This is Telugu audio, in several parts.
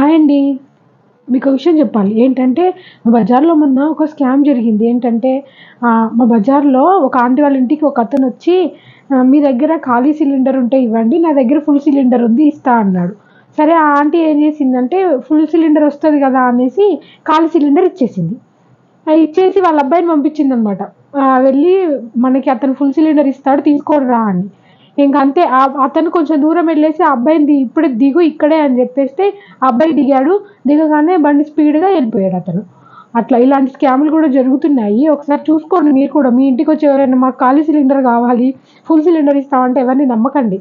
హాయ్ అండి. మీకు ఒక విషయం చెప్పాలి. ఏంటంటే మా బజార్లో మొన్న ఒక స్కామ్ జరిగింది. ఏంటంటే మా బజార్లో ఒక ఆంటీ వాళ్ళ ఇంటికి ఒక అతను వచ్చి మీ దగ్గర ఖాళీ సిలిండర్ ఉంటే ఇవ్వండి నా దగ్గర ఫుల్ సిలిండర్ ఉంది ఇస్తా అన్నాడు. సరే ఆ ఆంటీ ఏం చేసిందంటే ఫుల్ సిలిండర్ వస్తుంది కదా అనేసి ఖాళీ సిలిండర్ ఇచ్చేసింది. ఇచ్చేసి వాళ్ళ అబ్బాయిని పంపించింది అనమాట వెళ్ళి మనకి అతను ఫుల్ సిలిండర్ ఇస్తాడు తీసుకోని రా అని. ఇంక అంతే అతను కొంచెం దూరం వెళ్ళేసి ఆ అబ్బాయిని ఇప్పుడే దిగు ఇక్కడే అని చెప్పేస్తే అబ్బాయి దిగాడు. దిగగానే బండి స్పీడ్గా వెళ్ళిపోయాడు అతను. అట్లా ఇలాంటి స్కాములు కూడా జరుగుతున్నాయి. ఒకసారి చూసుకోండి మీరు కూడా. మీ ఇంటికి వచ్చి ఎవరైనా మాకు ఖాళీ సిలిండర్ కావాలి ఫుల్ సిలిండర్ ఇస్తామంటే ఎవరిని నమ్మకండి.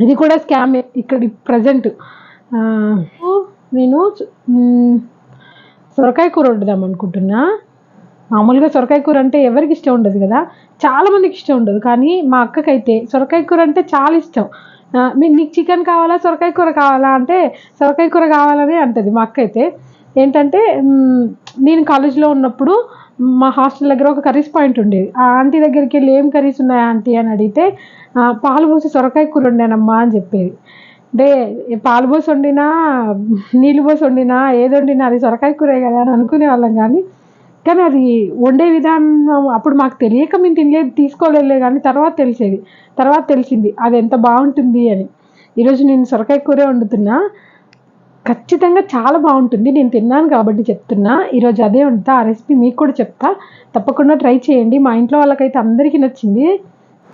ఇది కూడా స్కామే ఇక్కడ ప్రజెంట్. నేను సొరకాయ కూర వండుదాం అనుకుంటున్నా. మామూలుగా సొరకాయ కూర అంటే ఎవరికి ఇష్టం ఉండదు కదా? చాలా మందికి ఇష్టం ఉండదు. కానీ మా అక్కకైతే సొరకాయ కూర అంటే చాలా ఇష్టం. మీరు మీ నీకు చికెన్ కావాలా? సొరకాయ కూర కావాలా? అంటే సొరకాయ కూర కావాలని అంటది మా అక్క అయితే ఏంటంటే నేను కాలేజీలో ఉన్నప్పుడు మా హాస్టల్ దగ్గర ఒక కర్రీస్ పాయింట్ ఉండేది. ఆ ఆంటీ దగ్గరికి వెళ్ళి ఏం కర్రీస్ ఉన్నాయా ఆంటీ అని అడిగితే పాలు పోసి సొరకాయ కూర వండానమ్మా అని చెప్పేది. అంటే పాలు పోసి వండినా నీళ్ళు పోసి వండినా ఏది వండినా అది సొరకాయ కూరే కదా అని అనుకునే వాళ్ళం కానీ కానీ అది వండే విధానం అప్పుడు మాకు తెలియక మేము తినలేదు తీసుకోలేదులే కానీ తర్వాత తెలిసేది. తర్వాత తెలిసింది అది ఎంత బాగుంటుంది అని. ఈరోజు నేను సొరకాయ కూరే వండుతున్నా. ఖచ్చితంగా చాలా బాగుంటుంది నేను తిన్నాను కాబట్టి చెప్తున్నా. ఈరోజు అదే వండుతా ఆ రెసిపీ మీకు కూడా చెప్తా. తప్పకుండా ట్రై చేయండి. మా ఇంట్లో వాళ్ళకైతే అందరికీ నచ్చింది.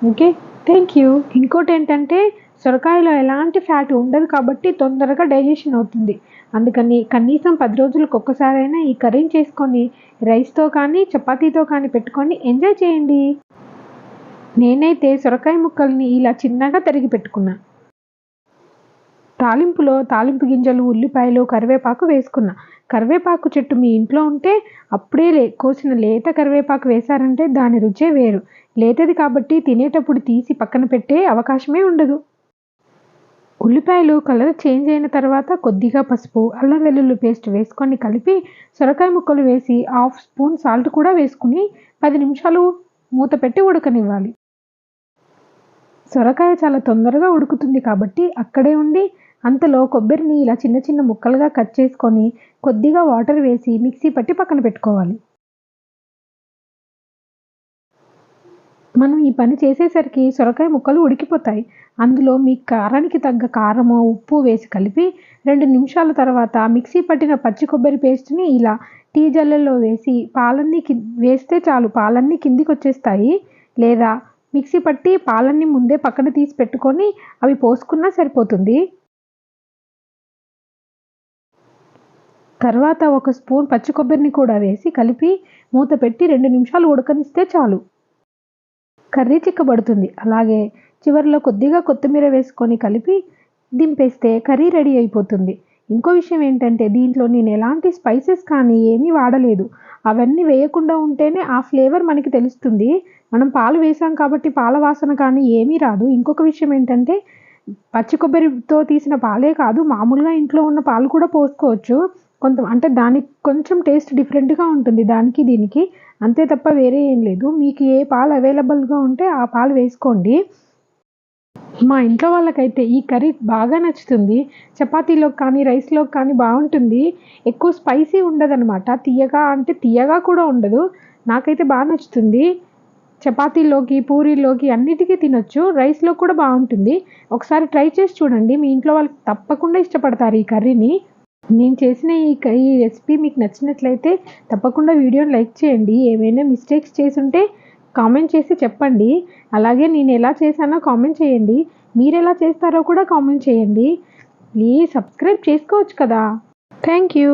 ఓకే థ్యాంక్ యూ ఇంకోటి ఏంటంటే సొరకాయలో ఎలాంటి ఫ్యాట్ ఉండదు కాబట్టి తొందరగా డైజెషన్ అవుతుంది. అందుకని కనీసం పది రోజులకు ఒక్కసారైనా ఈ కర్రీని చేసుకొని రైస్తో కానీ చపాతీతో కానీ పెట్టుకొని ఎంజాయ్ చేయండి. నేనైతే సొరకాయ ముక్కల్ని ఇలా చిన్నగా తరిగి పెట్టుకున్నా. తాలింపులో తాలింపు గింజలు ఉల్లిపాయలు కరివేపాకు వేసుకున్నా. కరివేపాకు చెట్టు మీ ఇంట్లో ఉంటే అప్పుడే లే కోసిన లేత కరివేపాకు వేశారంటే దాని రుచే వేరు. లేతది కాబట్టి తినేటప్పుడు తీసి పక్కన పెట్టే అవకాశమే ఉండదు. ఉల్లిపాయలు కలర్ చేంజ్ అయిన తర్వాత కొద్దిగా పసుపు అల్లం వెల్లుల్లి పేస్ట్ వేసుకొని కలిపి సొరకాయ ముక్కలు వేసి హాఫ్ స్పూన్ సాల్ట్ కూడా వేసుకుని పది నిమిషాలు మూత పెట్టి ఉడకనివ్వాలి. సొరకాయ చాలా తొందరగా ఉడుకుతుంది కాబట్టి అక్కడే ఉండి అంతలో కొబ్బరిని ఇలా చిన్న చిన్న ముక్కలుగా కట్ చేసుకొని కొద్దిగా వాటర్ వేసి మిక్సీ పట్టి పక్కన పెట్టుకోవాలి. మనం ఈ పని చేసేసరికి సొరకాయ ముక్కలు ఉడికిపోతాయి. అందులో మీ కారానికి తగ్గ కారము ఉప్పు వేసి కలిపి రెండు నిమిషాల తర్వాత మిక్సీ పట్టిన పచ్చి కొబ్బరి పేస్ట్ని ఇలా టీ జల్లెల్లో వేసి పాలన్నీ కి వేస్తే చాలు పాలన్నీ కిందికి వచ్చేస్తాయి లేదా మిక్సీ పట్టి పాలన్నీ ముందే పక్కన తీసి పెట్టుకొని అవి పోసుకున్నా సరిపోతుంది. తర్వాత ఒక స్పూన్ పచ్చి కొబ్బరిని కూడా వేసి కలిపి మూత పెట్టి రెండు నిమిషాలు ఉడకనిస్తే చాలు. కర్రీ చిక్కబడుతుంది. అలాగే చివరిలో కొద్దిగా కొత్తిమీర వేసుకొని కలిపి దింపేస్తే కర్రీ రెడీ అయిపోతుంది. ఇంకో విషయం ఏంటంటే దీంట్లో నేను ఎలాంటి స్పైసెస్ కానీ ఏమీ వాడలేదు. అవన్నీ వేయకుండా ఉంటేనే ఆ ఫ్లేవర్ మనకి తెలుస్తుంది. మనం పాలు వేసాం కాబట్టి పాల వాసన కానీ ఏమీ రాదు. ఇంకొక విషయం ఏంటంటే పచ్చి కొబ్బరితో తీసిన పాలే కాదు మామూలుగా ఇంట్లో ఉన్న పాలు కూడా పోసుకోవచ్చు. కొంత అంటే దానికి కొంచెం టేస్ట్ డిఫరెంట్గా ఉంటుంది దానికి దీనికి. అంతే తప్ప వేరే ఏం లేదు. మీకు ఏ పాలు అవైలబుల్గా ఉంటే ఆ పాలు వేసుకోండి. మా ఇంట్లో వాళ్ళకైతే ఈ కర్రీ బాగా నచ్చుతుంది. చపాతీలోకి కానీ రైస్లోకి కానీ బాగుంటుంది. ఎక్కువ స్పైసీ ఉండదనమాట తీయగా అంటే తీయగా కూడా ఉండదు. నాకైతే బాగా నచ్చుతుంది. చపాతీలోకి పూరీలోకి అన్నిటికీ తినొచ్చు. రైస్లో కూడా బాగుంటుంది. ఒకసారి ట్రై చేసి చూడండి. మీ ఇంట్లో వాళ్ళకి తప్పకుండా ఇష్టపడతారు ఈ కర్రీని. నేను చేసిన ఈ ఈ రెసిపీ మీకు నచ్చినట్లయితే తప్పకుండా వీడియోని లైక్ చేయండి. ఏమైనా మిస్టేక్స్ చేసుంటే కామెంట్ చేసి చెప్పండి. అలాగే నేను ఎలా చేశానో కామెంట్ చేయండి. మీరు ఎలా చేస్తారో కూడా కామెంట్ చేయండి. ప్లీజ్ సబ్స్క్రైబ్ చేసుకోవచ్చు కదా. Thank you.